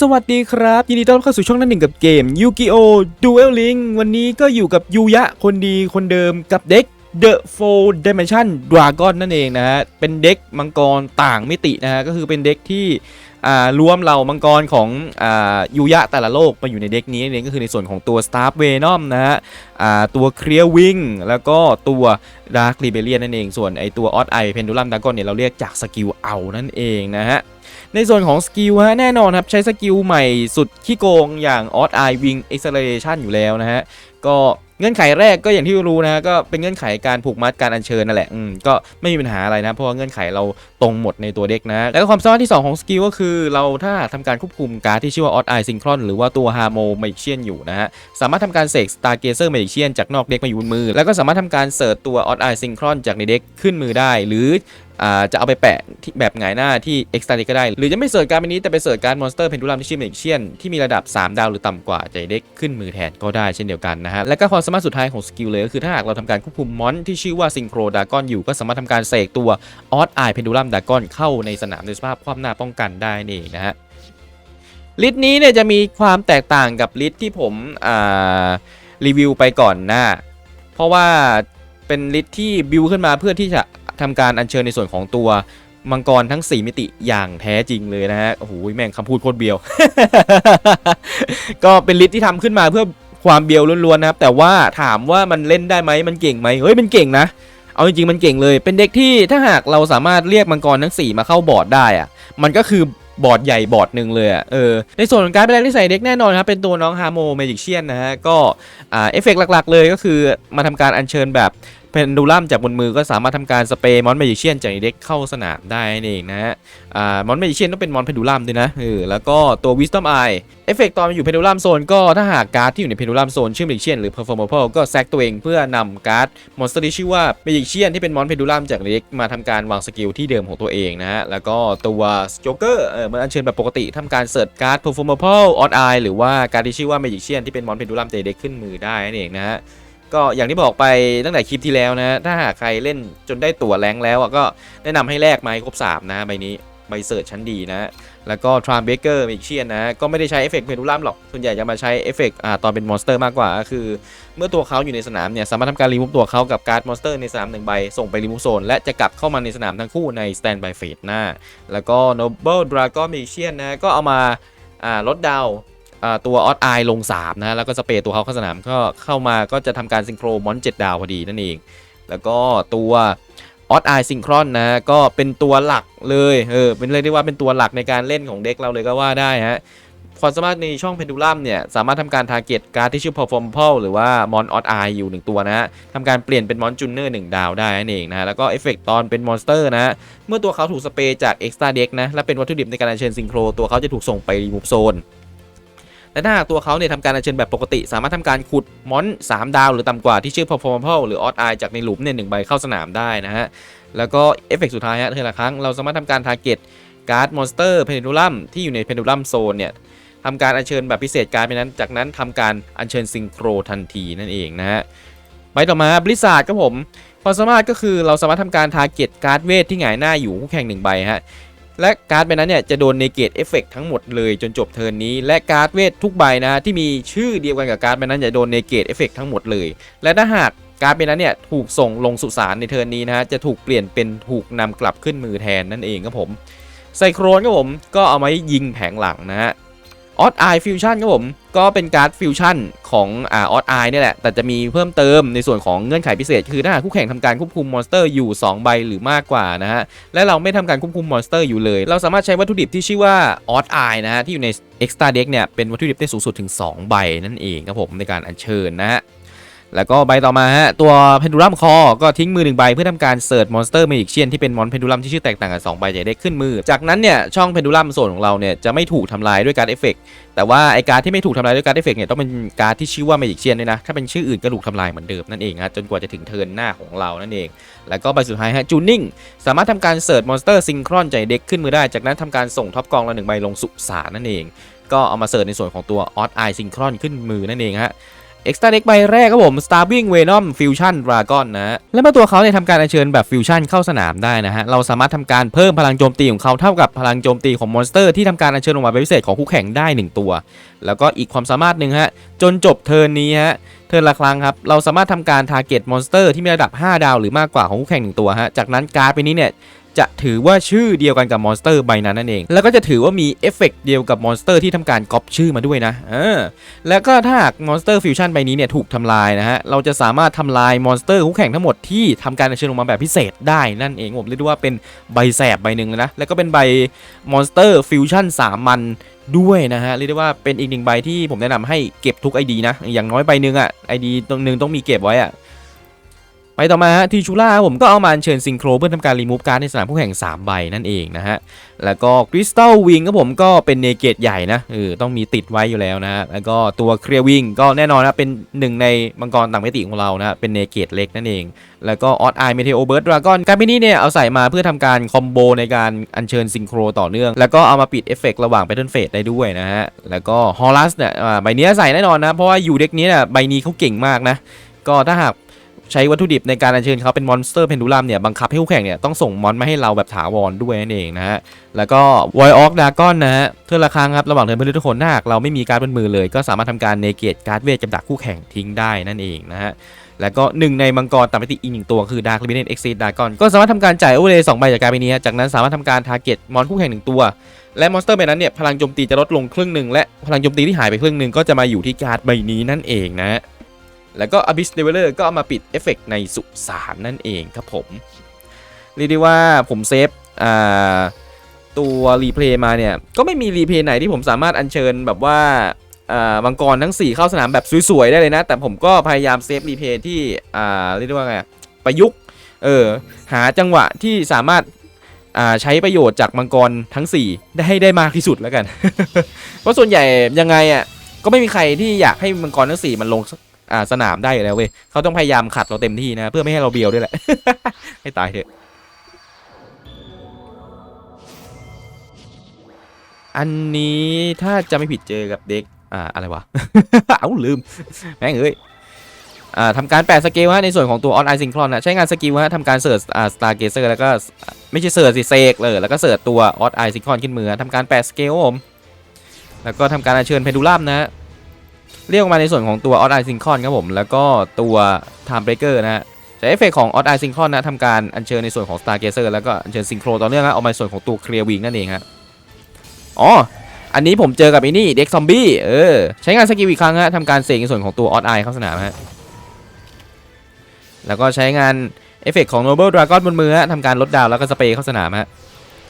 สวัสดีครับ ยินดีต้อนรับเข้าสู่ช่องนั่นหนึ่งกับเกม Yu-Gi-Oh! Duel Link วันนี้ก็อยู่กับยูยะคนดีคนเดิมกับเด็ก The Four Dimension Dragon นั่นเองนะฮะ เป็นเด็กมังกรต่างมิตินะฮะ ก็คือเป็นเด็กที่อ่ารวมเหล่ามังกรของอ่ายูยะแต่ละโลกมาอยู่ในเด็กนี้นั่นเองก็คือในส่วนของตัว Star Venom นะฮะอ่าตัว Clear Wing แล้วก็ตัว Dark Rebellion นั่นเอง ส่วนไอตัว Odd Eye Pendulum Dragon เนี่ยเราเรียกจากสกิลเอานั่นเองนะฮะ ในส่วนของสกิลฮะแน่นอนครับใช้สกิลใหม่สุดขี้โกงอย่าง Odd Eye Wing Acceleration อยู่แล้วนะฮะก็เงื่อนไขแรกก็อย่างที่รู้นะฮะก็เป็นเงื่อนไขการผูกมัดการอัญเชิญนั่นแหละอืมก็ไม่มีปัญหาอะไรนะ เพราะว่าเงื่อนไขเราตรงหมดในตัวเด็กนะ แล้วก็ความสามารถที่ 2 ของสกิลก็คือ เราถ้าทำการควบคุมการ์ดที่ชื่อว่า Odd Eye Synchron หรือว่าตัว Harmo Magician อยู่นะฮะ สามารถทำการเสก Stargazer Magician จากนอกเด็กมาอยู่บนมือ แล้วก็สามารถทำการเสิร์ชตัว Odd Eye Synchron จากในเด็กขึ้นมือได้ หรือ จะเอาไปแปะที่แบบหงายหน้าที่ Extra Deck ก็ได้ หรือจะไม่เสิร์ชการ์ดใบนี้แต่ไปเสิร์ชการ์ด Monster Pendulum ที่ชื่อ Magician ที่มีระดับ 3 ดาวหรือต่ำกว่าใจเด็กขึ้นมือแทนก็ได้เช่นเดียวกันนะฮะ และก็ความสามารถสุดท้ายของสกิลเลยก็คือถ้าหากเราทำการควบคุมมอนที่ชื่อว่า Synchro Dragon อยู่ก็สามารถทำการเสกตัว Odd Eye Pendulum Dragon เข้าในสนามในสภาพความหน้าป้องกันได้นี่เองนะฮะลิสต์นี้เนี่ยจะมีความแตกต่างกับลิสต์ที่ผมรีวิวไปก่อนหน้า เพราะว่า เป็นลิสต์ที่บิวขึ้นมาเพื่อที่จะทำการอัญเชิญในส่วนของตัวมังกรทั้ง 4 มิติอย่างแท้จริงเลยนะฮะโอ้โหแม่งคำพูดโคตรเบียว ก็เป็นลิสต์ที่ทำขึ้นมาเพื่อความเบียวล้วนๆนะครับแต่ว่าถามว่ามันเล่นได้ไหมมันเก่งไหมเฮ้ยมันเก่งนะเอาจริงๆมันเก่งเลย เป็นเด็กที่ถ้าหากเราสามารถเรียกมังกรทั้ง 4 มาเข้าบอร์ดได้อะมันก็คือ บอร์ดใหญ่บอร์ดหนึ่งเลยอะเออในส่วนของการเป็นแรกที่ใส่เด็กแน่นอนครับเป็นตัวน้องฮาร์โมเมจิกเชียนนะฮะก็อ่าเอฟเฟกต์หลักๆเลยก็คือมาทำการอัญเชิญแบบ นดูลัมจากบนมือก็สามารถทำการสเปรย์มอนเมจิเชียนจากในเด็กเข้าสนามได้นั่นเองนะฮะอ่ามอนเมจิเชียนต้องเป็นมอนเพนดูลัมด้วยนะเออแล้วก็ตัววิสตอมไอเอฟเฟกต์ตอนอยู่เพนดูลัมโซนก็ถ้าหากการ์ดที่อยู่ในเพนดูลัมโซนชื่อเมจิเชียนหรือเพอร์ฟอร์มเพลก็แซกตัวเองเพื่อนำการ์ดมอนสเตอร์ที่ชื่อว่าเมจิเชียนที่เป็นมอนเพนดูลัมจากในเด็กมาทำการวางสกิลที่เดิมของตัวเองนะฮะแล้วก็ตัวโจ๊กเกอร์เออมันอัญเชิญแบบปกติทำการเสิร์ชการ์ดเพอร์ฟอร์มเพลออดไอหรือว่าการ์ดที่ชื่อว่าเมจิเชียนที่เป็นมอนเพนดูลัมเด็กขึ้นมือได้นั่นเองนะฮะ ก็อย่างที่บอกไปตั้งแต่คลิปที่แล้วนะ ถ้าหากใครเล่นจนได้ตั๋วแรงแล้วอะก็แนะนำให้แลกไม้ครบ3นะใบนี้ใบเสิร์ชชั้นดีนะ แล้วก็ทรามเบเกอร์มิกเชียนนะ ก็ไม่ได้ใช้เอฟเฟกต์เพนูลัมหรอก ส่วนใหญ่จะมาใช้เอฟเฟกต์ตอนเป็นมอนสเตอร์มากกว่า คือ เมื่อตัวเขาอยู่ในสนามเนี่ย สามารถทำการรีมูฟตัวเขากับการ์ดมอนสเตอร์ในสนามหนึ่งใบ ส่งไปรีมูฟโซน และจะกลับเข้ามาในสนามทั้งคู่ในสแตนบายเฟสหน้า แล้วก็ Noble Dragon Magician นะ ก็เอามาลดดาว ตัวออสไอลง 3 นะ แล้วก็สเปรย์ตัวเขาเข้าสนามก็เข้ามาก็จะทำการซิงโครมอน7ดดาวพอดีนั่นเอง แล้วก็ตัวออสไอซิงครอนนะก็เป็นตัวหลักเลยเออเป็นเลยกได้ว่าเป็นตัวหลักในการเล่นของเด็กเราเลยก็ว่าได้ฮะความสามารถในช่องเพนดูลัมเนี่ย สามารถทำการทาร์เก็ตการ์ดที่ชื่อ perform p l หรือว่ามอนออสไออยู่หนึ่งตัวนะฮะทำการเปลี่ยนเป็นมอนจูเนอร์หนึ่งดาวได้นั่นเองนะแล้วก็เอฟเฟกตอนเป็นมอนสเตอร์นะ เมื่อตัวเขาถูกสเปรย์จาก Extra Deck นะ และเป็นวัตถุดิบในการเชิญซิงโคร ตัวเขาจะถูกส่งไปรีมูฟโซน และถ้าหากตัวเขาเนี่ยทำการอัญเชิญแบบปกติ สามารถทำการขุดมอน3ดาว หรือต่ำกว่าที่ชื่อ Performable หรือ Odd Eye จากในหลุมเนี่ยหนึ่งใบเข้าสนามได้นะฮะ แล้วก็เอฟเฟกต์สุดท้ายฮะเธอละครั้งเราสามารถทำการทาร์เก็ตการ์ดมอนสเตอร์เพนดูลัมที่อยู่ในเพนดูลัมโซนเนี่ยทำการอัญเชิญแบบพิเศษการ์ดไปนั้น จากนั้นทำการอัญเชิญซิงโครทันทีนั่นเองนะฮะใบต่อมาบริษัทครับผมความสามารถก็คือเราสามารถทำการทาร์เก็ตการ์ดเวทที่หงายหน้าอยู่คู่แข่งหนึ่งใบฮะ และการ์ดใบนั้นเนี่ยจะโดนเนเกตเอฟเฟกทั้งหมดเลยจนจบเทิร์นนี้ และการ์ดเวททุกใบนะฮะที่มีชื่อเดียวกันกับการ์ดใบนั้นจะโดนเนเกตเอฟเฟกทั้งหมดเลย และถ้าหากการ์ดใบนั้นเนี่ยถูกส่งลงสุสานในเทิร์นนี้นะฮะจะถูกเปลี่ยนเป็นถูกนำกลับขึ้นมือแทนนั่นเองครับผมไซโครนครับผมก็เอาไม้ยิงแผงหลังนะฮะ ออสไอฟิวชั่นครับผม ก็เป็นการ์ดฟิวชั่นของอ่าออ d ไอเนี่ยแหละ แต่จะมีเพิ่มเติมในส่วนของเงื่อนไขพิเศษ คือถ้าหากคู่แข่งทำการควบคุมมอนสเตอร์อยู่ 2 ใบหรือมากกว่านะฮะ และเราไม่ทำการควบคุมมอนสเตอร์อยู่เลย เราสามารถใช้วัตถุดิบที่ชื่อว่าออสไอนะฮะ ที่อยู่ในเอ็กซ์ตาเด็กเนี่ย เป็นวัตถุดิบได้สูงสุดถึง 2 ใบนั่นเองครับผมในการอัญเชิญนะฮะ แล้วก็ใบต่อมาฮะตัวเพนดูลัมคอก็ทิ้งมือหนึ่งใบเพื่อทำการเสิร์ชมอนสเตอร์เมจิกเชียนที่เป็นมอนเพนดูลัมที่ชื่อแตกต่างกัน2ใบจะได้ขึ้นมือ จากนั้นเนี่ยช่องเพนดูลัมโซนของเราเนี่ยจะไม่ถูกทำลายด้วยการเอฟเฟกแต่ว่าไอการที่ไม่ถูกทำลายด้วยการเอฟเฟกเนี่ยต้องเป็นการที่ชื่อว่าเมจิกเชียนด้วยนะถ้าเป็นชื่ออื่นก็ถูกทำลายเหมือนเดิมนั่นเองฮะจนกว่าจะถึงเทิร์นหน้าของเรานั่นเอง แล้วก็ใบสุดท้ายฮะจูนิ่งสามารถทำการเสิร์ชมอนสเตอร์ซิงครอนใจเด็กขึ้นมือได้ จากนั้นทำการส่งท็อปกองละหนึ่งใบลงสุสานนั่นเองก็เอามาเสิร์ชในส่วนของตัวออ d ไอซิงครอนขึ้นมือนั่นเองฮะ Extra Deck ใบแรกครับผม Starving Venom Fusion Dragon นะฮะและเมื่อตัวเขาเนี่ยทำการอัญเชิญแบบฟิวชั่นเข้าสนามได้นะฮะเราสามารถทำการเพิ่มพลังโจมตีของเขาเท่ากับพลังโจมตีของมอนสเตอร์ที่ทำการอัญเชิญลงมาเป็นพิเศษของคู่แข่งได้ 1 ตัว แล้วก็อีกความสามารถหนึ่งฮะจนจบเทิร์นนี้ฮะเทิร์นละครั้งครับเราสามารถทำการทาร์เก็ตมอนสเตอร์ที่มีระดับ 5 ดาว หรือมากกว่าของคู่แข่งหนึ่งตัวฮะจากนั้นการ์ดไปนี้เนี่ย จะถือว่าชื่อเดียวกันกับมอนสเตอร์ใบนั้นนั่นเอง แล้วก็จะถือว่ามีเอฟเฟกต์เดียวกับมอนสเตอร์ที่ทำการก๊อปชื่อมาด้วยนะเออแล้วก็ถ้าหากมอนสเตอร์ฟิวชั่นใบนี้เนี่ยถูกทำลายนะฮะเราจะสามารถทำลายมอนสเตอร์คู่แข่งทั้งหมดที่ทำการเชิญลงมาแบบพิเศษได้นั่นเองผมเรียกว่าเป็นใบแสบใบหนึ่งเลยนะแล้วก็เป็นใบมอนสเตอร์ฟิวชั่นสามัญด้วยนะฮะเรียกได้ว่าเป็นอีกหนึ่งใบที่ผมแนะนำให้เก็บทุก ID นะอย่างน้อยใบหนึ่งอะ ID ตรงหนึ่งต้องมีเก็บไว้อะ ไปต่อมาฮะทีชูล่าผมก็เอามาเชิญซิงโครเพื่อทำการรีมูฟการ์ดในสนามผู้แข่ง 3 ใบนั่นเองนะฮะ แล้วก็คริสตัลวิงก็ผมก็เป็นเนเกตใหญ่นะเออต้องมีติดไว้อยู่แล้วนะฮะ แล้วก็ตัวเคลียร์วิงก็แน่นอนนะเป็นหนึ่งในมังกรต่างมิติของเรานะเป็นเนเกตเล็กนั่นเอง แล้วก็ออ d ไอเมเทโอเบิร์ดดราก้อนการเป็นนี้เนี่ยเอาใส่มาเพื่อทำการคอมโบในการอัญเชิญซิงโครต่อเนื่อง แล้วก็เอามาปิดเอฟเฟกต์ระหว่างแพทเทิร์นเฟสได้ด้วยนะฮะแล้วก็ฮอลัสเนี่ยใบนี้ใส่แน่นอนนะเพราะว่าอยู่เด็กนี้เนี่ยใบนี้เขาเก่งมากนะก็ถ้าหาก ใช้วัตถุดิบในการอัญเชิญเขาเป็นมอนสเตอร์เพนดูลัมเนี่ยบังคับให้คู่แข่งเนี่ยต้องส่งมอนมาให้เราแบบถาวรด้วยนั่นเองนะฮะ แล้วก็วอยออกดากอนนะฮะเทือละครั้งครับระหว่างเทิร์นเพื่อนทุกคนถ้าหากเราไม่มีการดบนมือเลย ก็สามารถทำการเนเกตการ์ดเวทกับดักคู่แข่งทิ้งได้นั่นเองนะฮะแล้วก็หนึ่งในมังกรตามปกติอีกหนึ่งตัวคือดาร์คลิมิเนตเอ็กซ์ดากอนก็สามารถทำการจ่ายโอเวอร์เลยสองใบจากการไปนี้ จากนั้นสามารถทำการทาร์เก็ตมอนคู่แข่งหนึ่งตัว และมอนสเตอร์ใบนั้นเนี่ยพลังโจมตีจะลดลงครึ่งหนึ่งและพลังโจมตีที่หายไปครึ่งหนึ่งก็จะมาอยู่ที่การ์ดใบนี้นั่นเองนะฮะ แล้วก็ Abyss Leveler ก็เอามาปิดเอฟเฟกต์ในสุสานนั่นเองครับผม เรียกได้ว่าผมเซฟตัวรีเพลย์มาเนี่ย ก็ไม่มีรีเพลย์ไหนที่ผมสามารถอัญเชิญแบบว่ามังกรทั้ง 4 เข้าสนามแบบสวย ๆ ได้เลยนะ แต่ผมก็พยายามเซฟรีเพลย์ที่เรียกได้ว่าไงประยุกต์เออหาจังหวะที่สามารถใช้ประโยชน์จากมังกรทั้ง 4 ได้ให้ได้มากที่สุดแล้วกัน เพราะส่วนใหญ่ยังไงอะก็ไม่มีใครที่อยากให้มังกรทั้ง 4 มันลง อ่าสนามได้แล้วเว้ยเขาต้องพยายามขัดเราเต็มที่นะเพื่อไม่ให้เราเบียวด้วยแหละ ให้ตายเถอะ อันนี้ถ้าจะไม่ผิดเจอกับเด็กอ่าอะไรวะ เอ้าลืมแม่งเอ้ยอ่าทำการแปะสเกลฮะในส่วนของตัวออนไลน์ซิงครอนนะใช้งานสกิลฮะทำการเสิร์ชอ่าสตาร์เกเซอร์แล้วก็ไม่ใช่เสิร์ชสิเซกเลยแล้วก็เสิร์ชตัวออนไลน์ซิงครอนขึ้นมือทำการแปะสเกลผมแล้วก็ทำการอัญเชิญเพนดูลัมนะฮะ เรียกมาในส่วนของตัวออ d ไอซิงคอนครับผม แล้วก็ตัว Time Breaker นะฮะใช้เอฟเฟกของออ d ไอซิงคอนนะทำการอัญเชิญในส่วนของ Star Gazer แล้วก็อัญเชิญซิงโครต่อเนื่องนะออกมาในส่วนของตัว Clear Wing นั่นเองฮะอ๋อ อันนี้ผมเจอกับไอ้นี่เด็กซอมบี้เออใช้งานสกิลอีกครั้งฮะทำการเสกในส่วนของตัวออ d ไอเข้าสนามฮะแล้วก็ใช้งานเอฟเฟกของ Noble Dragon บนมือฮะทำการลดดาวแล้วก็สเปรย์เข้าสนามฮะ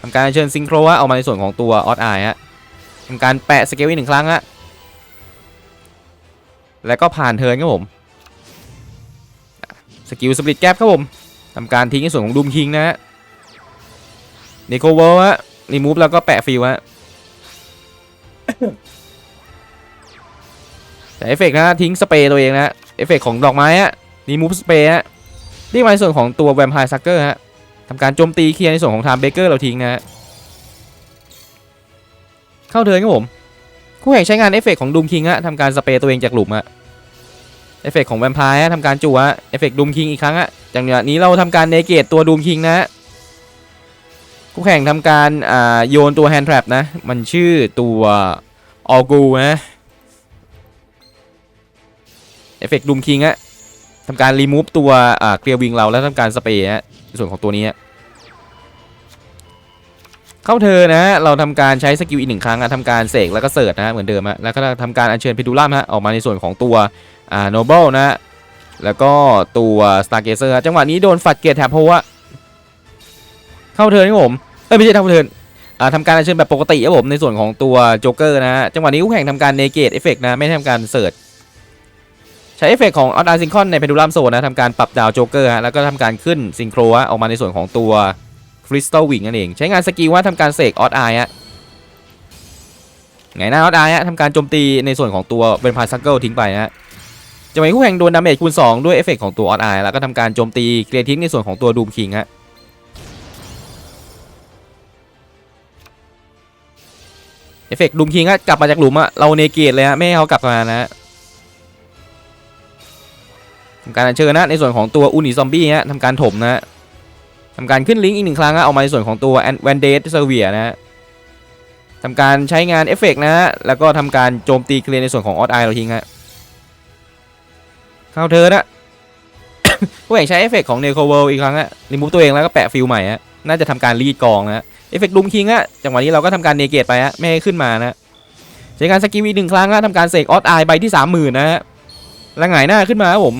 ทำการอัญเชิญซิงโครฮะออกมาในส่วนของตัวออ d ไอฮะทำการแปะสเกลอีกหนึ่งครั้งฮะ แล้วก็ผ่านเทิร์นครับผมสกิลสปริตแก p ครับผมทำการทิ้งในส่วนของดูมคิงนะฮะเนโคเวลฮะรีมูฟแล้วก็แปะฟิลฮะแต่เอฟเฟกต์นะ ทิ้งสเปรย์ตัวเองนะเอฟเฟกต์ของดอกไม้ฮะรีมูฟสเปรย์ฮะเรียกมาในส่วนของตัวแวมไพร์ซักเกอร์ฮะทำการโจมตีเคลียร์ในส่วนของไทม์เบเกอร์เราทิ้งนะฮะเข้าเทิร์นครับผม คู่แข่งใช้งานเอฟเฟกของดูมคิงฮะทำการสเปรย์ตัวเองจากหลุมฮะเอฟเฟกของแวมไพร์ฮะทำการจั่วฮะเอฟเฟกดูมคิงอีกครั้งฮะจากนี้เราทำการเนเกตตัวดูมคิงนะฮะคู่แข่งทำการอ่าโยนตัวแฮนด์แทรปนะ มันชื่อตัวออกูนะเอฟเฟกดูมคิงฮะทำการรีมูฟตัวอ่าเคลียร์วิงเราแล้วทำการสเปรย์ฮะในส่วนของตัวนี้ฮะ เข้าเธอนะฮะเราทำการใช้สกิลอีกหนึ่งครั้งอะทำการเสกแล้วก็เสิร์ชนะฮะเหมือนเดิมฮะแล้วก็ทำการอัญเชิญเพดูลัมฮะออกมาในส่วนของตัวอ่าโนเบิลนะฮะแล้วก็ตัวสตาร์เกเซอร์จังหวะนี้โดนฝัดเกียร์แถบเพราะว่าเข้าเทิร์นครับผมเอ้ยไม่ใช่เข้าเทิร์นอ่าทำการอัญเชิญแบบปกติครับผมในส่วนของตัวโจ๊กเกอร์นะฮะจังหวะนี้คู่แข่งทำการเนเกตเอฟเฟกนะไม่ทำการเสิร์ชใช้เอฟเฟกของออดาซิงคอนในเพดูลัมโซนนะทำการปรับดาวโจ๊กเกอร์ฮะแล้วก็ทำการขึ้นซิงโครฮะออกมาในส่วนของตัว คริสตัลวิงนั่นเอง ใช้งานสกิลว่าทำการเสกออ d ไอฮะไงหน้าออ d ไอฮะทำการโจมตีในส่วนของตัวเป็นพายซักเกิลทิ้งไปฮะจะมีคู่แข่งโดนดาเมจคูณ2 ด้วยเอฟเฟกของตัวออ d ไอแล้วก็ทำการโจมตีเกลียทิ้งในส่วนของตัวดูมคิงฮะเอฟเฟกดูมคิงฮะกลับมาจากหลุมอะเราเนเกตเลยฮะไม่ให้เขากลับมานะฮะทำการเชิญนะในส่วนของตัวอุนิซอมบี้ฮะทำการถมนะฮะ ทำการขึ้นลิงก์อีกหนึ่งครั้งฮะเอามาในส่วนของตัวแวนเดสเซอร์เวียนะฮะทำการใช้งานเอฟเฟกต์นะฮะ แล้วก็ทำการโจมตีเคลียร์ในส่วนของออสไอเราทิ้งฮะ เข้าเธอนะผู้แข่งใช้เอฟเฟกต์ของเนโคเวลอีกครั้งฮะรีมูฟตัวเองแล้วก็แปะฟิลใหม่ฮะ น่าจะทำการรีดกองนะฮะ เอฟเฟกต์ลุมคิงฮะ จังหวะนี้เราก็ทำการเนเกตไปฮะ ไม่ให้ขึ้นมานะใช้การสกิลอีกหนึ่งครั้งฮะทำการเสกออสไอใบที่สามหมื่นนะฮะ แล้วหงายหน้าขึ้นมาครับผม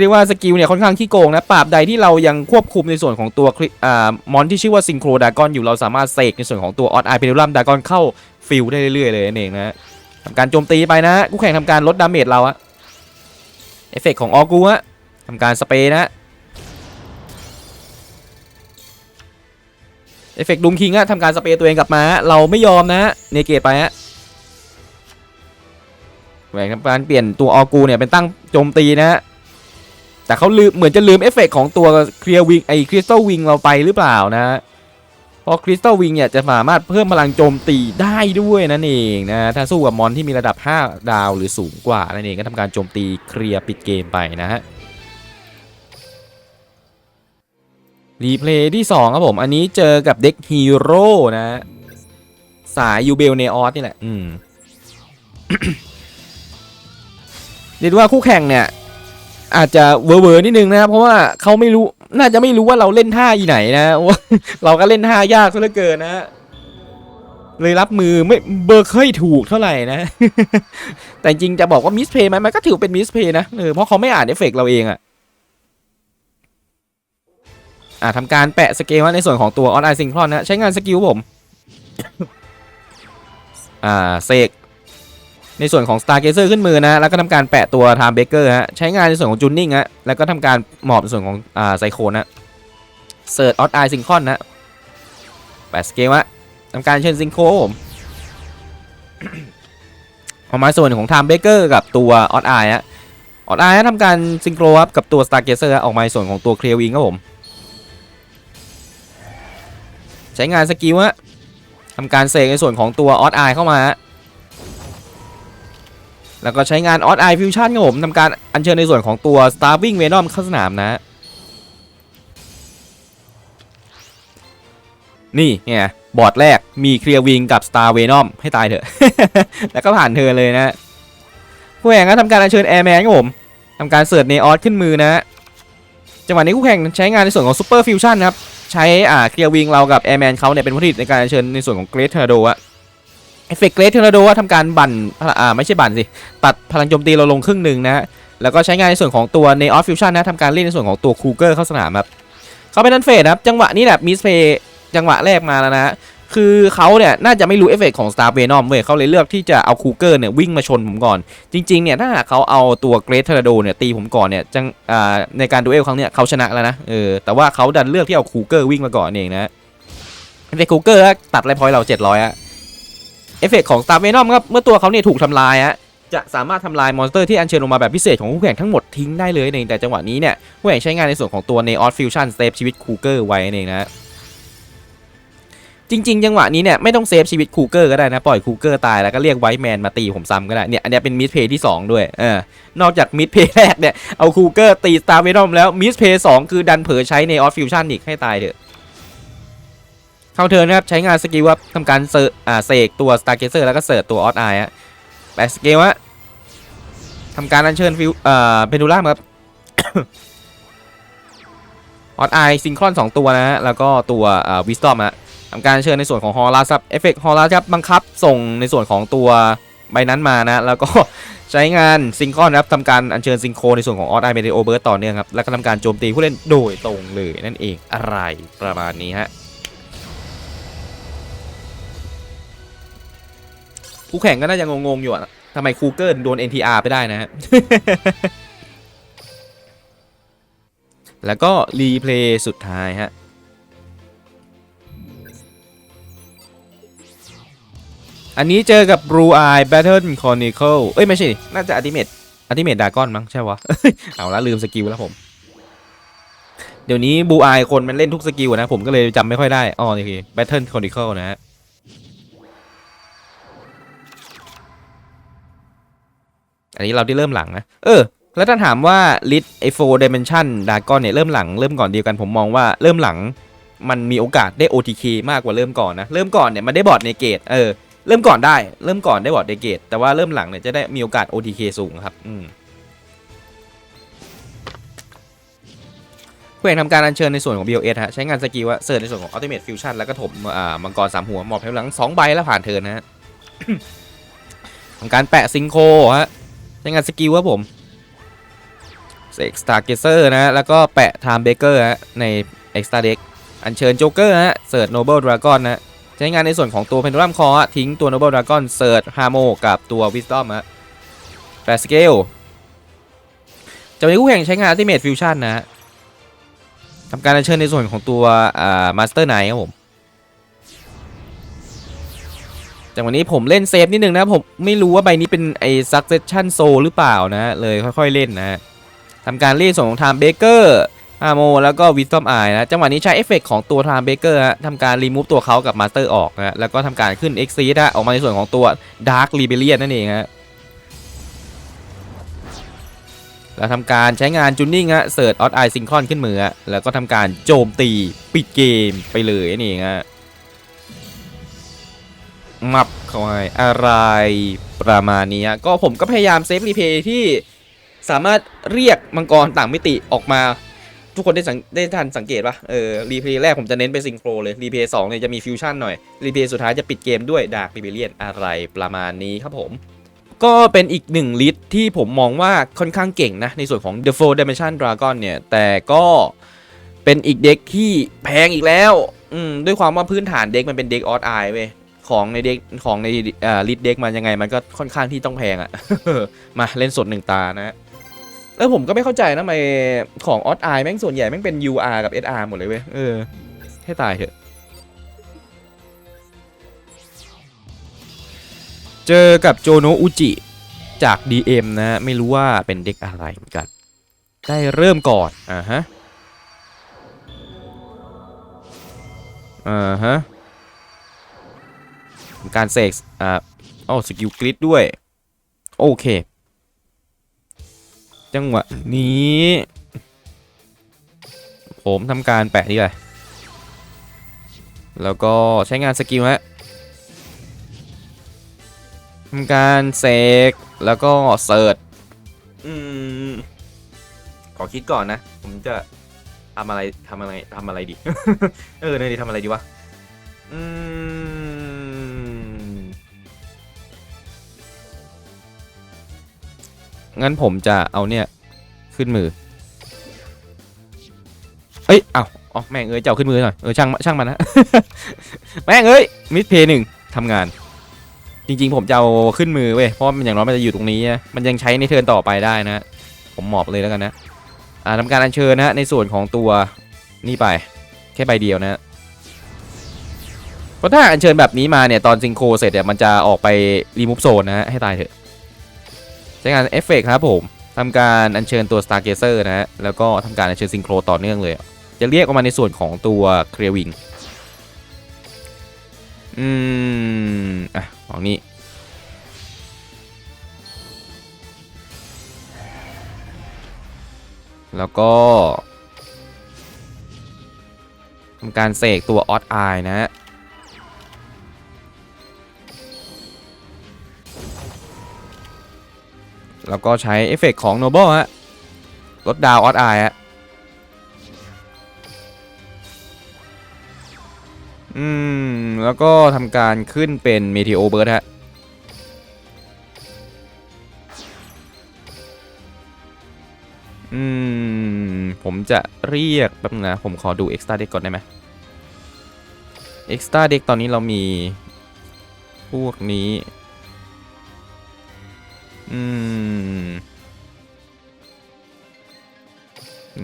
เรียกว่าสกิลเนี่ยค่อนข้างขี้โกงนะปราบใดที่เรายังควบคุมในส่วนของตัวคลิอ่ามอนที่ชื่อว่าซิงโครดากอนอยู่เราสามารถเสกในส่วนของตัวออสไอเพลูลัมดากอนเข้าฟิลได้เรื่อยๆเลยนั่นเองนะทำการโจมตีไปนะฮะคู่แข่งทำการลดดาเมจเราอะเอฟเฟกของออกูฮะทำการสเปรย์นะเอฟเฟกต์ดุมคิงอะทำการสเปรย์ตัวเองกลับมาเราไม่ยอมนะเนเกตไปฮะแหวนทำการเปลี่ยนตัวออกูเนี่ยเป็นตั้งโจมตีนะฮะ แต่เขาลืมเหมือนจะลืมเอฟเฟกต์ของตัวเคลียร์วิงไอคริสตัลวิงเราไปหรือเปล่านะฮะเพราะคริสตัลวิงเนี่ยจะสามารถเพิ่มพลังโจมตีได้ด้วยนั่นเองนะถ้าสู้กับมอนที่มีระดับ 5 ดาวหรือสูงกว่านั่นเองก็ทำการโจมตีเคลียร์ปิดเกมไปนะฮะรีเพลย์ที่2ครับผม อันนี้เจอกับเด็กฮีโร่นะ สายยูเบลเนออสนี่แหละ อืมเรียกว่าคู่แข่งเนี่ย อาจจะเวอร์เวอร์นิดนึงนะครับเพราะว่าเขาไม่รู้น่าจะไม่รู้ว่าเราเล่นท่าอีไหนนะว่าเราก็เล่นท่ายากซะเหลือเกินนะเลยรับมือไม่เบอร์เคยถูกเท่าไหร่นะ แต่จริงจะบอกว่ามิสเพย์ไหมมันก็ถือเป็นมิสเพย์นะเออเพราะเขาไม่อ่านเอฟเฟกเราเองอะอ่าทำการแปะสเกลในส่วนของตัวออนไลน์ซิงครอนนะใช้งานสกิลผม อ่าเสก ในส่วนของ Star Gazer ขึ้นมือนะแล้วก็ทำการแปะตัว Time Baker ฮะใช้งานในส่วนของจูนนิ่งฮะแล้วก็ทำการหมอบในส่วนของอ่าไซโคนนะเสิร์ชออสไอซิงคอนนะแปะสเกลฮะทำการเชิญซิงโคผมพอมาส่วนของ Time Baker กับตัวออสไอฮะออสไอทำการซิงโครครับกับตัว Star Gazer ออกมาในส่วนของตัวเคลียร์วิงครับผมใช้งานสกิลฮะทำการเสกในส่วนของตัวออสไอเข้ามาฮะ แล้วก็ใช้งานออสไอฟิวชั่นครับผมทำการอัญเชิญในส่วนของตัว Starving Venom เข้าสนามนะ นี่เนี่ยบอร์ดแรกมีเคลียร์วิงกับ Star Venom ให้ตายเถอะ แล้วก็ผ่านเธอเลยนะผู้แข่งก็ทำการอัญเชิญ Airman ครับผมทำการเสิร์ชในออสขึ้นมือนะจังหวะนี้คู่แข่งใช้งานในส่วนของ Super Fusion นะครับ ใช้อ่าเคลียร์วิงเรากับแอร์แมนเขาเนี่ยเป็นวัตถุดิบในการเชิญในส่วนของเกรทเทอร์โดอะ เอฟเฟกเกรทเทอร์โดอะทำการบั่นอ่าไม่ใช่บั่นสิ ตัดพลังโจมตีเราลงครึ่งหนึ่งนะฮะแล้วก็ใช้งานในส่วนของตัวในออฟฟิวชั่นนะทำการเล่นในส่วนของตัวคูเกอร์เข้าสนามครับเขาเป็นนันเฟสครับจังหวะนี้แหละมิสเพย์จังหวะแรกมาแล้วนะคือเขาเนี่ยน่าจะไม่รู้เอฟเฟกของ Star Venom เว้ยเขาเลยเลือกที่จะเอาคูเกอร์เนี่ยวิ่งมาชนผมก่อน จริงๆเนี่ยถ้าหากเขาเอาตัวเกรทเทอร์โดเนี่ยตีผมก่อนเนี่ยจังอ่าในการดูเอลครั้งเนี้ยเขาชนะแล้วนะเออแต่ว่าเขาดันเลือกที่เอาคูเกอร์วิ่งมาก่อนเองนะเอฟเฟกคูเกอร์ตัดไลพอยเรา700อะ เอฟเฟกของ Star Venom ครับเมื่อตัวเขาเนี่ยถูกทำลายอะจะสามารถทำลายมอนสเตอร์ที่อัญเชิญลงมาแบบพิเศษของคู่แข่งทั้งหมดทิ้งได้เลยในแต่จังหวะนี้เนี่ยคู่แข่งใช้งานในส่วนของตัว Neos Fusion เซฟชีวิตคูเกอร์ไว้เองนะจริงๆจังหวะนี้เนี่ยไม่ต้องเซฟชีวิตคูเกอร์ก็ได้นะ ปล่อยคูเกอร์ตายแล้วก็เรียกไวท์แมนมาตีผมซ้ำก็ได้เนี่ยอันนี้เป็นมิสเพย์ที่ 2 ด้วยเออนอกจากมิสเพย์แรกเนี่ยเอาคูเกอร์ตีสตาร์เวนอมแล้วมิสเพย์สองคือดันเผลอใช้ในออฟฟิวชั่นอีกให้ตายเถอะ เข้าเทิร์นนะครับ ใช้งานสกิลว่าทำการเซอร์อ่าเสกตัวสตาร์เกเซอร์แล้วก็เสิร์ตัวออสไอฮะแปะสกิลว่าทำการอัญเชิญฟิวอ่าเพนูล่ามครับออสไอซิงครอนสองตัวนะฮะแล้วก็ตัวอ่าวิสตอมฮะทำการเชิญในส่วนของฮอลลาครับเอฟเฟกต์ฮอลลาครับบังคับส่งในส่วนของตัวใบนั้นมานะ แล้วก็ใช้งานซิงคอนครับทำการอัญเชิญซิงโครในส่วนของออสไอเมเดโอเบิร์ตต่อเนื่องครับ แล้วก็ทำการโจมตีผู้เล่นโดยตรงเลยนั่นเองอะไรประมาณนี้ฮะ ผู้แข่งก็น่าจะงงๆอยู่อะทำไมคูเกิลโดน NTR ไปได้นะฮะ แล้วก็รีเพลย์สุดท้ายฮะ อันนี้เจอกับ Blue Eye Battle Chronicle เอ้ย ไม่ใช่ น่าจะ Ultimate Ultimate Dragon มั้งใช่วะ เอาละลืมสกิลแล้วผม เดี๋ยวนี้ Blue Eye คนมันเล่นทุกสกิลนะ ผมก็เลยจำไม่ค่อยได้ อ๋อนี่คือ Battle Chronicle นะฮะ อันนี้เราได้เริ่มหลังนะ เออ แล้วถ้าถามว่าลิทไอโฟเดเมนชันดากอนเนี่ยเริ่มหลังเริ่มก่อนเดียวกันผมมองว่าเริ่มหลังมันมีโอกาสได้ OTK มากกว่าเริ่มก่อนนะ เริ่มก่อนเนี่ยมันได้บอร์ดในเกตเออเริ่มก่อนได้เริ่มก่อนได้บอร์ดในเกตแต่ว่าเริ่มหลังเนี่ยจะได้มีโอกาส OTK สูงครับอืมผู้เอกทำการอัญเชิญในส่วนของ BOS ฮะใช้งานสกิลว่าเสิร์ชในส่วนของ Ultimate Fusion แล้วก็ถมอ่ามังกรสามหัวหมอบแถวหลังสองใบแล้วผ่านเทิร์นนะฮะทำการแปะซิงโคฮะ ใช้งานสกิลครับผมเสกสตาร์เกเซอร์นะ แล้วก็แปะไทม์เบเกอร์ฮะใน Extra Deck อัญเชิญโจ๊กเกอร์ฮะเสิร์ชโนเบิลดราก้อนนะใช้งานในส่วนของตัวเพนดูลัมคอทิ้งตัวโนเบิลดราก้อนเสิร์ชฮาโมกับตัววิสตอมฮะแปะสเกลจะมีคู่แข่งใช้งานอัลติเมทฟิวชั่นนะฮะทำการอัญเชิญในส่วนของตัวอ่ามาสเตอร์ไนครับผม จากวันนี้ผมเล่นเซฟนิดนึงนะผมไม่รู้ว่าใบนี้เป็นไอ้ succession soul หรือเปล่านะเลยค่อยๆเล่นนะทำการเล่นส่งของ time baker ฮาโมแล้วก็ wisdom eye นะจังหวะนี้ใช้เอฟเฟกของตัว time baker ฮะทำการ remove ตัวเขากับ master ออกนะแล้วก็ทำการขึ้น exceed ฮะออกมาในส่วนของตัว dark rebellion นั่นเองฮะแล้วทำการใช้งานจูนนิ่งฮะเสิร์ชออสไอซิงคอนขึ้นมือแล้วก็ทำการโจมตีปิดเกมไปเลยนี่เองฮะ มับเข้าไปอะไรประมาณนี้ก็ผมก็พยายามเซฟรีเพย์ที่สามารถเรียกมังกรต่างมิติออกมา ทุกคนได้สังได้ทันสังเกตปะเออรีเพย์แรกผมจะเน้นไปซิงโครเลยรีเพย์สองเนี่ยจะมีฟิวชั่นหน่อยรีเพย์สุดท้ายจะปิดเกมด้วยดาร์ r ริเบเลียนอะไรประมาณนี้ครับผมก็เป็นอีกหนึ่งลิสที่ผมมองว่าค่อนข้างเก่งนะ ในส่วนของ The Four Dimension Dragon เนี่ย แต่ก็เป็นอีกเด็กที่แพงอีกแล้ว อืม ด้วยความว่าพื้นฐานเด็กมันเป็นเด็กออสไอเว้ย ของในเด็กของในอ่าลิดเด็กมันยังไงมันก็ค่อนข้างที่ต้องแพงอะ่ะ มาเล่นสดหนึ่งตานะแล้วผมก็ไม่เข้าใจนะทำไมของออสไอแม่งส่วนใหญ่แม่งเป็น UR กับ SR หมดเลยเว้ยเออ ให้ตายเถอะ เจอกับโจโนอุจิจาก DM นะ ไม่รู้ว่าเป็นเด็กอะไรเหมือนกัน ได้เริ่มก่อน อ่าฮะ อ่าฮะ การเสกอ่าอ๋อสกิลกริดด้วย โอเค จังหวะนี้ ผมทำการแปะนี่เลยแล้วก็ใช้งานสกิลฮะทำการเสกแล้วก็เสิร์ชอืม ขอคิดก่อนนะ ผมจะทำอะไรทำอะไรทำอะไรดี เออเนี่ยดิทำอะไรดีวะ อืม งั้นผมจะเอาเนี่ยขึ้นมือ เอ้ย เอาอ๋อแม่งเอ้ยเจะเอาขึ้นมือหน่อย เออช่างช่างมันนะ แม่งเอ้ยมิดเพย์หนึ่งทำงาน จริงๆ ผมจะเอาขึ้นมือเว้ย เพราะมันอย่างน้อยมันจะอยู่ตรงนี้ มันยังใช้ในเทิร์นต่อไปได้นะ ผมหมอบเลยแล้วกันนะ อ่าทำการอัญเชิญนะ ในส่วนของตัวนี่ไป แค่ใบเดียวนะเพราะถ้าอัญเชิญแบบนี้มาเนี่ยตอนซิงโครเสร็จเนี่ยมันจะออกไปรีมูฟโซนนะฮะให้ตายเถอะ ใช้งานเอฟเฟกครับผมทำการอัญเชิญตัว Star Gazer นะฮะ แล้วก็ทำการอัญเชิญซิงโครต่อเนื่องเลย จะเรียกออกมาในส่วนของตัวเคลียร์วิงอืม อะ ของนี้ แล้วก็ทำการเสกตัวออ d ไอนะฮะ แล้วก็ใช้เอฟเฟกของ Noble ฮะลดดาวออ d ไอฮะอืม แล้วก็ทำการขึ้นเป็น Meteor Burst ฮะอืม ผมจะเรียกแป๊บนึงนะ ผมขอดู Extra Deck ก่อนได้ไหม Extra Deck ตอนนี้เรามี พวกนี้ อืม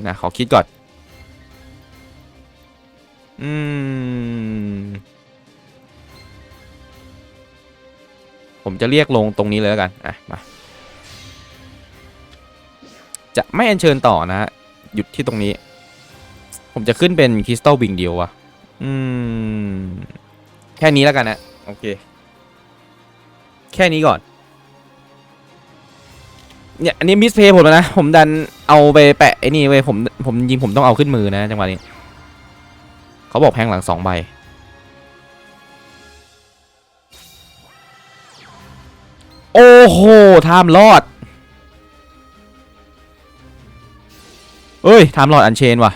นะขอคิดก่อน อืม ผมจะเรียกลงตรงนี้เลยแล้วกัน อะ มา จะไม่อัญเชิญต่อนะฮะ หยุดที่ตรงนี้ ผมจะขึ้นเป็นคริสตัลวิงเดียววะอืม แค่นี้แล้วกันนะ โอเค แค่นี้ก่อน เนี่ยอันนี้มิสเพย์ผมแล้วนะ ผมดันเอาไปแปะไอ้นี่เว้ยผมผมจริงผมต้องเอาขึ้นมือนะจังหวะนี้เขาบอกแพงหลังสองใบโอ้โหทามรอดเอ้ยทามรอดอันเชนว่ะ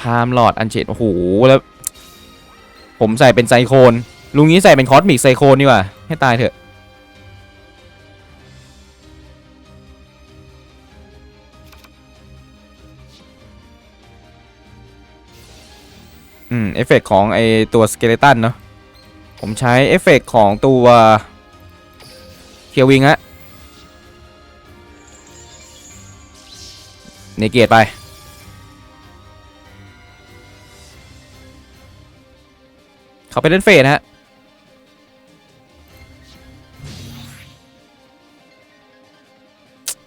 ทามรอดอันเชนโอ้โหแล้ว ผมใส่เป็นไซโคนลุงนี้ใส่เป็นคอสมิกไซโคนดีกว่า ให้ตายเถอะ อืม เอฟเฟกต์ของไอตัวสเกเลตันเนาะ ผมใช้เอฟเฟกต์ของตัวเคียววิงฮะเนเกตไปเขาไปเล่นเฟสฮะ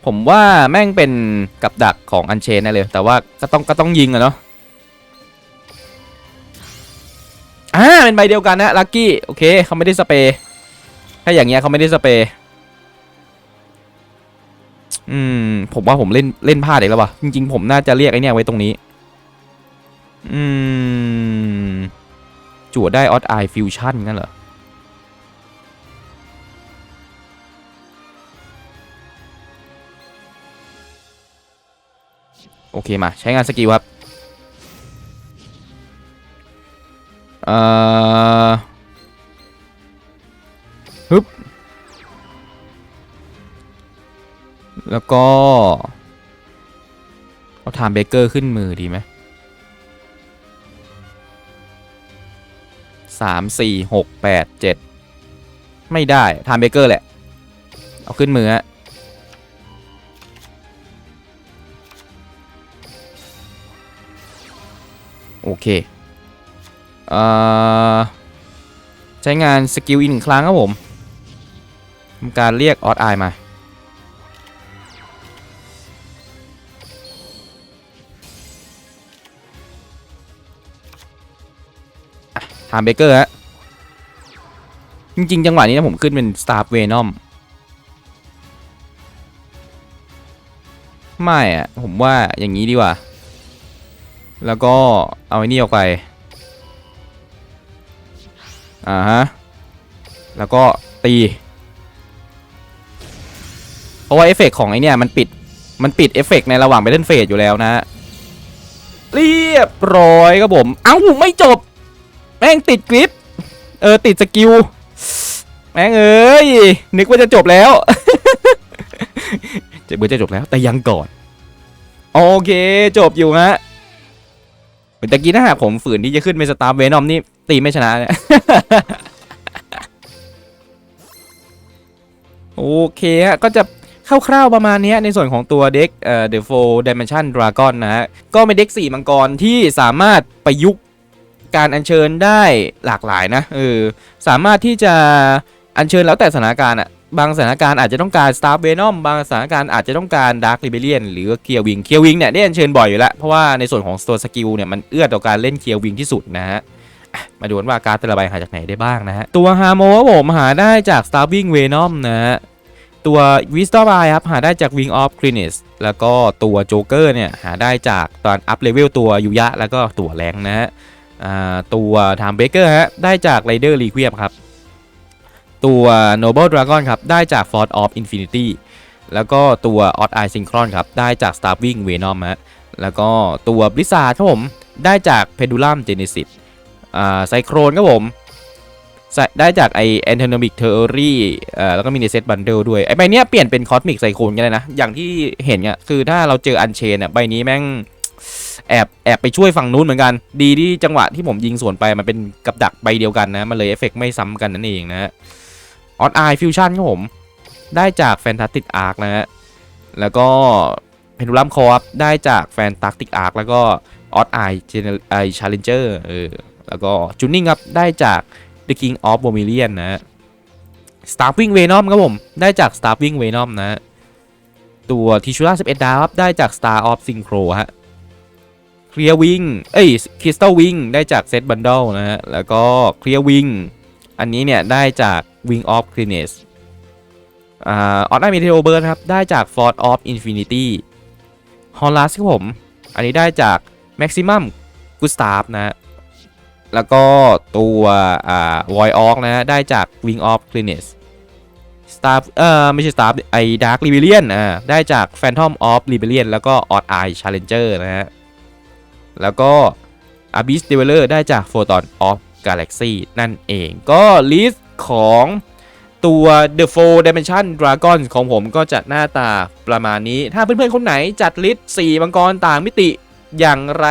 ผมว่าแม่งเป็นกับดักของอันเชนนะเลย แต่ว่าก็ต้องก็ต้องยิงอะเนาะอ่าเป็นใบเดียวกันนะลักกี้โอเคเขาไม่ได้สเปรย์ถ้าอย่างเงี้ยเขาไม่ได้สเปรย์อืมผมว่าผมเล่นเล่นพลาดอีกแล้ววะจริงๆผมน่าจะเรียกไอเนี่ยไว้ตรงนี้ อืมจั่วได้ออ d ไอฟิวชั่นงั้นเหรอ โอเคมาใช้งานสกิลครับเอ่อฮึบแล้วก็ เอาไทม์เบเกอร์ขึ้นมือดีไหมสามสี่หกแปดเจ็ดไม่ได้ไทม์เบเกอร์แหละ เอาขึ้นมือฮะ โอเคเอ่อใช้งานสกิลอีกหนึ่งครั้งครับผมทำการเรียกออ d ไอมา ถามเบเกอร์ฮะ จริง ๆ จังหวะนี้นะผมขึ้นเป็น Star Venom ไม่อะผมว่าอย่างนี้ดีกว่า แล้วก็เอาไอ้นี่ออกไป อ่าฮะ แล้วก็ตี เพราะว่าเอฟเฟกต์ของไอเนี่ยมันปิด มันปิดเอฟเฟกต์ในระหว่างไปเล่นเฟสอยู่แล้วนะฮะ เรียบร้อยครับผม เอ้าไม่จบ แม่งติดกริป เออติดสกิล แม่งเอ้ย นึกว่าจะจบแล้ว จะเบื่อจะจบแล้วแต่ยังก่อน โอเคจบอยู่ฮะ แต่กี้ถ้าหากผมฝืนที่จะขึ้นเป็นสตาร์เวนอมนี่ตีไม่ชนะเนี่ย โอเคฮะก็จะคร่าวๆประมาณนี้ในส่วนของตัวเด็กเอ่อ The Four Dimension Dragon นะฮะ ก็เป็นเด็ก4มังกรที่สามารถประยุกต์การอัญเชิญได้หลากหลายนะเออสามารถที่จะอัญเชิญแล้วแต่สถานการณ์อะ บางสถานการณ์อาจจะต้องการ Star Venom บางสถานการณ์อาจจะต้องการ Dark Rebellion หรือเคียร์วิงเคียร์วิงเนี่ยได้อัญเชิญบ่อยอยู่แล้วเพราะว่าในส่วนของตัวสกิลเนี่ยมันเอื้อต่อการเล่นเคียร์วิงที่สุดนะฮะมาดูกันว่าการ์ดแต่ละใบหาจากไหนได้บ้างนะฮะ ตัวฮาร์โมครับผมหาได้จาก Starving Venom นะฮะ ตัว Wisdom Eye ครับหาได้จาก Wing of Genius แล้วก็ตัวโจเกอร์เนี่ยหาได้จากตอนอัพเลเวลตัวยุยะแล้วก็ตัวแรงนะฮะตัว Time Breaker ฮะได้จาก Rider Requiem ครับ ตัว Noble Dragon ครับ ได้จาก Force of Infinity แล้วก็ตัว Odd Eye Synchron ครับ ได้จาก Starving Venom ฮะแล้วก็ตัว Blizzard ครับผม ได้จาก Pendulum Genesis อ่า Cyclone ครับผม ได้จากไอ Anatomic Theory เอ่อแล้วก็มีในเซตบันเดิลด้วย ไอใบเนี้ยเปลี่ยนเป็นคอสมิกไซโคนกันเลยนะ อย่างที่เห็นเนี่ยคือถ้าเราเจออันเชนอะใบนี้แม่งแอบแอบไปช่วยฝั่งนู้นเหมือนกัน ดีที่จังหวะที่ผมยิงสวนไปมันเป็นกับดักใบเดียวกันนะ มันเลยเอฟเฟกไม่ซ้ำกันนั่นเองนะฮะ ออดไอฟิวชั่นครับผม ได้จากแฟนตาติกอาร์คนะฮะ แล้วก็เพนดูลัมคอร์ได้จากแฟนตาติกอาร์คแล้วก็ออดไอเจเนไอชาเลนเจอร์เออแล้วก็จูนิ่งครับ ได้จาก The King of b o m i l i o n นะฮะ Starving Venom ครับผม ได้จาก Starving Venom นะ ตัว t i s h u r a 11 ดาวครับได้จาก Star of Synchro ฮะ Clear Wing เอ้ย Crystal Wing ได้จาก Set Bundle นะฮะ แล้วก็ Clear Wing อันนี้เนี่ย ได้จาก Wing of Clearness อ่าออ t ไ m เม e o เบิร์ครับ ได้จาก Fort of Infinity h o l ลัสครับผม อันนี้ได้จาก Maximum Gustav นะฮะแล้วก็ตัวอ่า Void Orc นะฮะได้จาก Wing of Clearness Star เอ่อไม่ใช่ Star ไอ้ Dark Rebellion อ่าได้จาก Phantom of Rebellion แล้วก็ Odd Eye Challenger นะฮะ แล้วก็ Abyss Dweller ได้จาก Photon of Galaxy นั่นเองก็ลิสต์ ของตัว The Four Dimension Dragon ของผมก็จะหน้าตาประมาณนี้ ถ้าเพื่อนๆ คนไหนจัดลิสต์4มังกรต่างมิติอย่างไร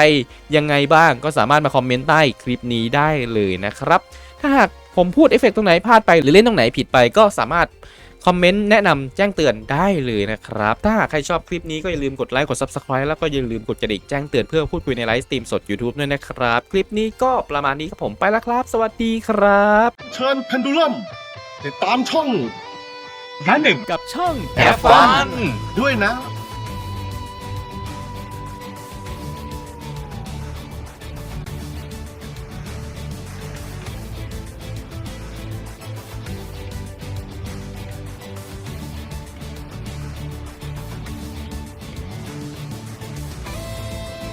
ยังไงบ้างก็สามารถมาคอมเมนต์ใต้คลิปนี้ได้เลยนะครับ ถ้าหากผมพูดเอฟเฟกต์ตรงไหนพลาดไปหรือเล่นตรงไหนผิดไปก็สามารถ คอมเมนต์แนะนำแจ้งเตือนได้เลยนะครับ ถ้าหากใครชอบคลิปนี้ก็อย่าลืมกดไลค์กด Subscribe แล้วก็อย่าลืมกดกระดิ่งแจ้งเตือนเพื่อพูดคุยในไลฟ์สตรีมสด YouTube ด้วยนะครับ คลิปนี้ก็ประมาณนี้ครับผมไปแล้วครับ สวัสดีครับ เชิญเพนดูลัมติดตามช่องร้านหนึ่งกับช่อง Have Fun ด้วยนะ